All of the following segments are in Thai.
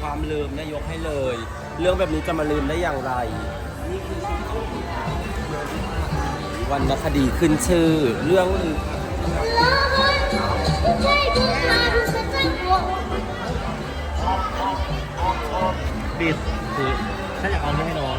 ความลืมเนี่ยยกให้เลย เรื่องแบบนี้จะมาลืมได้อย่างไรนี่คือชีวิตของวรรณคดีขึ้นชื่อ เรื่องบิดคือถ้าอยากเอาเนี่ให้น้อง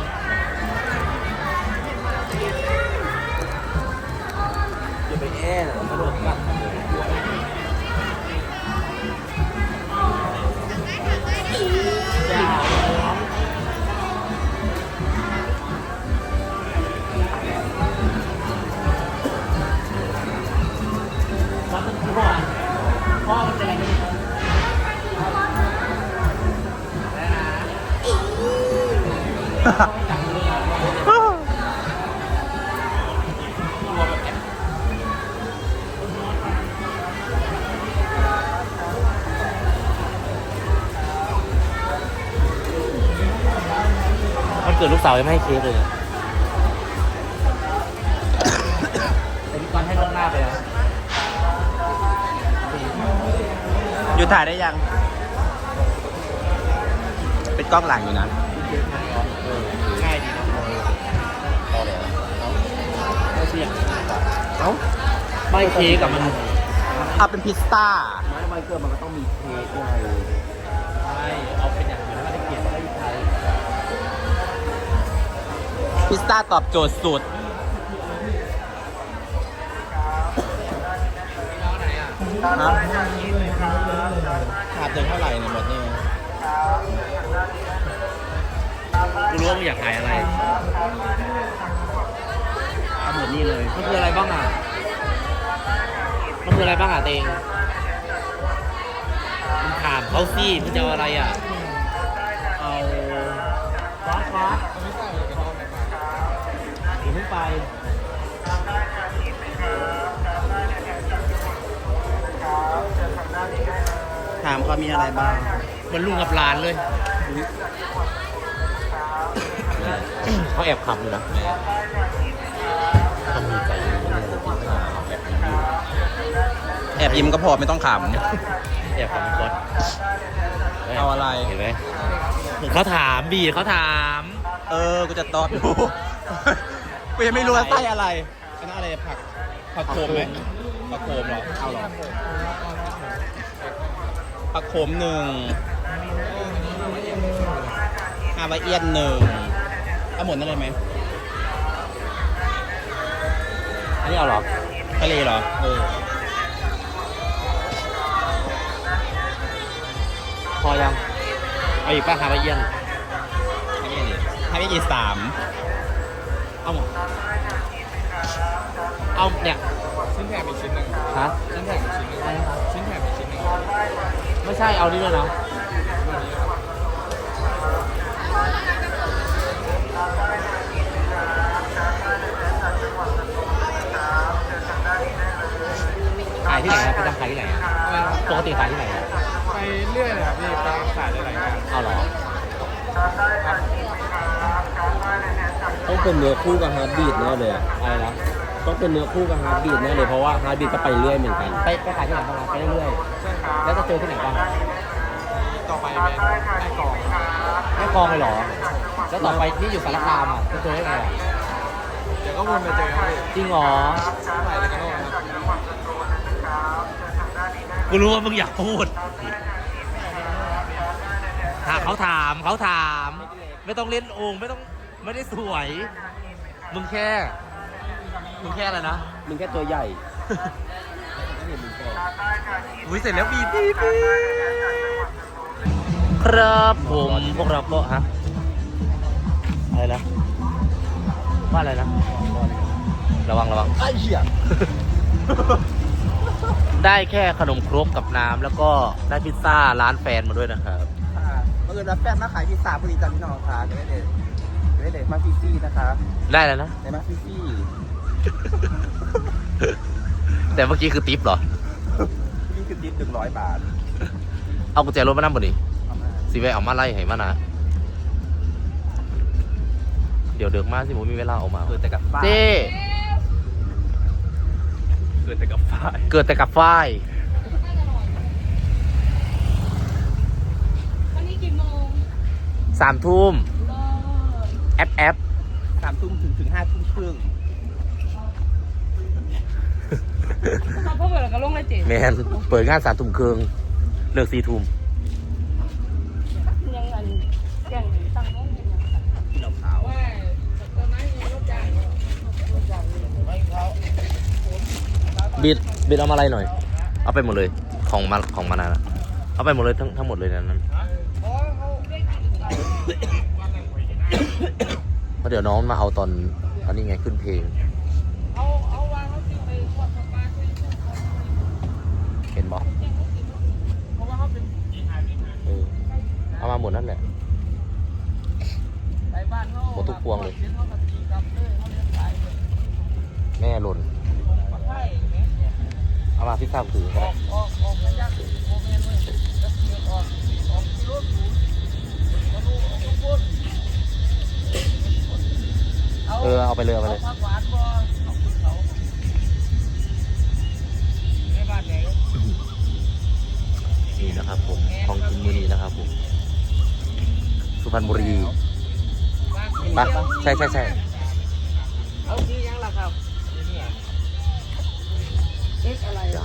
มันเกิดลูกสาวยังไม่ให้เค้กเลยอะแต่พี่กอนให้ล่วงหน้าไปแล้วอยู่ถ่ายได้ยัง เป็นกล้องหลังอยู่นะ ง่ายดีนะพอแล้วไม่เสี่ยงเอ้าไม่เค้กกับมันเอาเป็นพิซซ่าไม่วันเกิดมันก็ต้องมีเค้กไงไม่เอาเป็นอย่างอื่นแล้วมันได้เกี่ยรติได้ใช้พิซซ่าตอบโจทย์สุดฮะขาดเดือนเท่าไหร่เนี่ยหมดเนี่ย กูรู้ว่ามึงอยากขายอะไรเอาหมดนี่เลย มันคืออะไรบ้างอะ มันคืออะไรบ้างอะเตงมึงถามเขาสิมึงจะเอาอะไรอะ เอาฟ้าฟ้าเดี๋ยวเพิ่งไปถามเขามีอะไรบ้าง มันลุงกับหลานเลย เขาแอบขับอยู่นะต้องมีใจแอบยิ้มก็พอไม่ต้องขแอบขับก๊อตำเอาอะไร เห็นไหมเขาถามบีเขาถามเออ กูจะตอบดูกูยังไม่รู้ว่าไส้อะไร อันนั้นอะไรผักผักโขมไหมผักโขมเหรอ เอาเหรอผักโขมหนึ่งฮาวายเอียนหนึ่ง เอาหมดนั่นเลยไหมอันนี้เอาเหรอทะเลเหรอ เออ พอยัง เอาอีกป้าฮาวายเอียนให้ไม่ดีให้ไม่ดีสาม เอาหมด เอาเนี่ย ชิ้นแถมอีกชิ้นหนึ่งฮะ ชิ้นแถมอีกชิ้นหนึ่งชิ้นแถมอีกชิ้นหนึ่งไม่ใช่เอานี่ด้วยนะ ปกติขายที่ไหนอะไปเรื่อยเลยครับพี่ไปขายหลายๆงานเอาเหรอต้องเป็นเนื้อคู่กับฮาร์ดบีดแน่เลยอะอะไรนะต้องเป็นเนื้อคู่กับฮาร์ดบีดแน่เลยเพราะว่าฮาร์ดบีดก็ไปเรื่อยเหมือนกัน ไปไปขายที่ไหนบ้างอะไปเรื่อยใช่ครับๆแล้วจะเจอที่ไหนบ้างต่อไปเป็นในกล่องแม่กลองเลยเหรอ แล้วต่อไปที่อยู่สารคามอะจะเจอได้ไงอะเดี๋ยวก็วนไปเจอครับพี่จริงเหรอขายอะไรกันโน่นครับ กูรู้ว่ามึงอยากพูดถามเขาถามเขาถาม ไม่ต้องเล่นองค์ไม่ต้องไม่ได้สวย มึงแค่ มึงแค่อะไรนะ มึงแค่ตัวใหญ่อุ้ยเสร็จแล้วบีบบีบบีบครับผมพวกเราก็ฮะอะไรนะว่าอะไรนะ ระวังระวังไอ้เหี้ย ได้แค่ขนมครกกับน้ำแล้วก็ได้พิซซ่าร้านแฟนมาด้วยนะครับเมื่อคืนรับแฟนมาขายพิซซ่าพอดีจันพี่น้องค่ะจะได้เด็ดจะได้เด็ดมาฟี่ฟี่นะคะได้แล้วนะ ได้มาฟี่ฟี่แต่เมื่อกี้คือทิปเหรอนี่คือดิบหนึ่งร้อยบาทเอากุญแจรถมานั่งบนนี่เอามาสิไปเอามาไล่ให้มานะ เดี๋ยวเดือกมากสิผมมีเวลาออกมาเกิดแต่กับฝ้ายเจ้เกิดแต่กับฝ้ายเกิดแต่กับฝ้ายวันนี้กี่โมงสามทุ่มแอปแอปสามทุ่มถึงถึงห้าทุ่มครึ่งเขาเพิ่งเปิดแล้วก็ลงเลยเจ๊แมนเปิดงานสามทุ่มครึ่งเลิกสี่ทุ่ม ยังไงแก่งตั้งห้องยังไง ที่เราขาว ว่าตอนนั้นยังรถจ้างรถจ้าง บิดบิดเอามาอะไรหน่อย เอาไปหมดเลยของมาของมานานะเอาไปหมดเลยทั้งทั้งหมดเลยนะนั้นเพราะเดี๋ยวน้องมาเอาตอนอันนี้ไงขึ้นเพลง เอาเอาวางเขาสิไปขวดปลาสิ เห็นบอก เพราะว่าเขาเป็น เออเอามาหมดนั่นแหละ ไปบ้านเขา หมดทุกพวงเลย เขาก็ตีกลับเลยเขาเลี้ยงขายเลย แม่หล่น มาไข่เนี่ย เอามาพิซซ่าถือก็ได้เลยเออกออกที่รถมาดูออกทุกคนเออเอาไปเลยเอาไปเลยผักหวานบ่เอาขึ้นเขาในบ้านไหนนี่นะครับผมของกินมือนี้นะครับผมสุพรรณบุรีปะใช่ใช่ใช่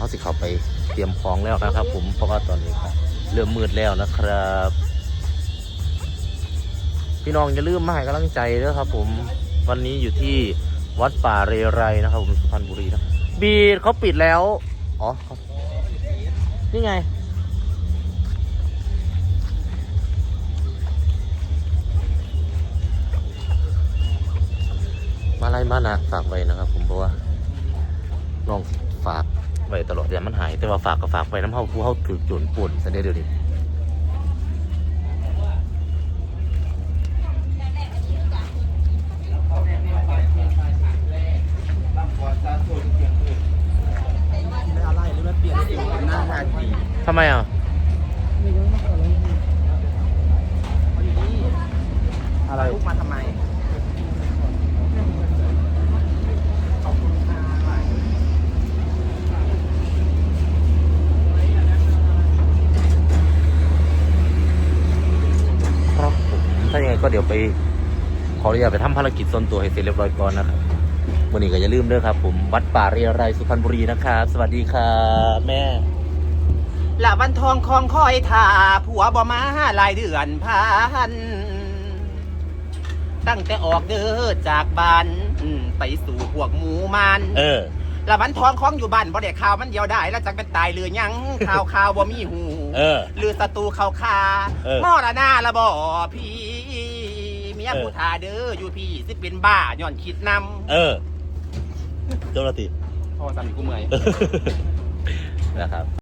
เขาสิเขาไปเตรียมของแล้วนะครับ ผมเพราะว่าตอนนี้ครับเริ่มมืดแล้วนะครับ พี่น้องอย่าลืมมาให้กำลังใจด้วยครับ ผมวันนี้อยู่ที่วัดป่าเรไรนะครับ ผมสุพรรณบุรีนะบีดเขาปิดแล้ว อ๋อนี่ไงมาไล่มานะฝากไว้นะครับ ผมเพราะว่าลองฝาก ไว้ตลอดแต่มันหาย แต่ว่าฝากก็ฝากไว้น้ำเฮาผู้เฮาถือจุนปุ่นซะเดี๋ยวเดี๋ยวนี้ไม่อะไรหรือว่าเปลี่ยนสีเป็นหน้าหน้าทีทำไมอะอะไรลุกมาทำไม ครับผมถ้าอย่างไร ก็เดี๋ยวไปขออนุญาตไปทำภารกิจส่วนตัวให้เสร็จเรียบร้อยก่อนนะครับวันนี้ก็อย่าลืมด้วยครับ ผมวัดป่าเรียไรยสุพรรณบุรีนะครับ สวัสดีครับแม่ละวันทองคองคอยทาผัวบ่มาหลายเดือนพัน ตั้งแต่ออกเด้อจากบ้านไปสู่พวกหมูมันเออ ละวันทองของอยู่บ้านบ่ได้ข่าวมันเดียวได้ แล้วจักเป็นตายหรือยัง ข่าวข่าวบ่มีหูเออ หรือศัตรูเขาคาเออ มอระนาละบ่พี่ เมียเออผู้ทาเด้ออยู่พี่สิเป็นบ้าย้อนคิดนำเออเจ้าหน้าที่พ่อสามีกูเมื่อยนะครับ